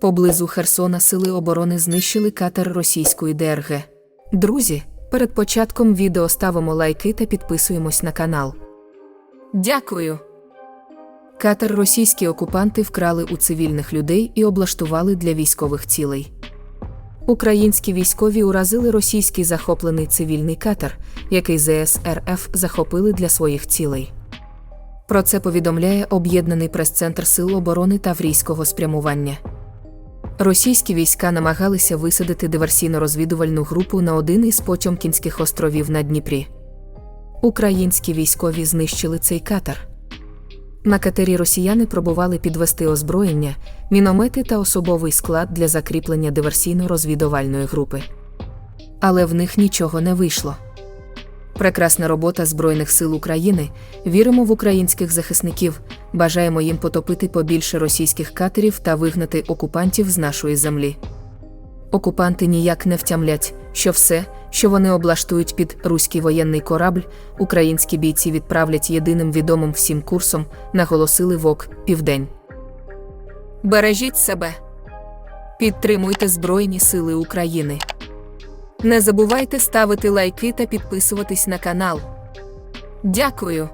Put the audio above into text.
Поблизу Херсона сили оборони знищили катер російської ДРГ. Друзі, перед початком відео ставимо лайки та підписуємось на канал. Дякую. Катер російські окупанти вкрали у цивільних людей і облаштували для військових цілей. Українські військові уразили російський захоплений цивільний катер, який ЗС РФ захопили для своїх цілей. Про це повідомляє об'єднаний прес-центр Сил оборони Таврійського спрямування. Російські війська намагалися висадити диверсійно-розвідувальну групу на один із Потьомкінських островів на Дніпрі. Українські військові знищили цей катер. На катері росіяни пробували підвести озброєння, міномети та особовий склад для закріплення диверсійно-розвідувальної групи. Але в них нічого не вийшло. Прекрасна робота Збройних сил України. Віримо в українських захисників, бажаємо їм потопити побільше російських катерів та вигнати окупантів з нашої землі. Окупанти ніяк не втямлять, що все, що вони облаштують під руський воєнний корабль, українські бійці відправлять єдиним відомим всім курсом, наголосили ВОК Південь. Бережіть себе. Підтримуйте Збройні Сили України. Не забувайте ставити лайки та підписуватись на канал. Дякую.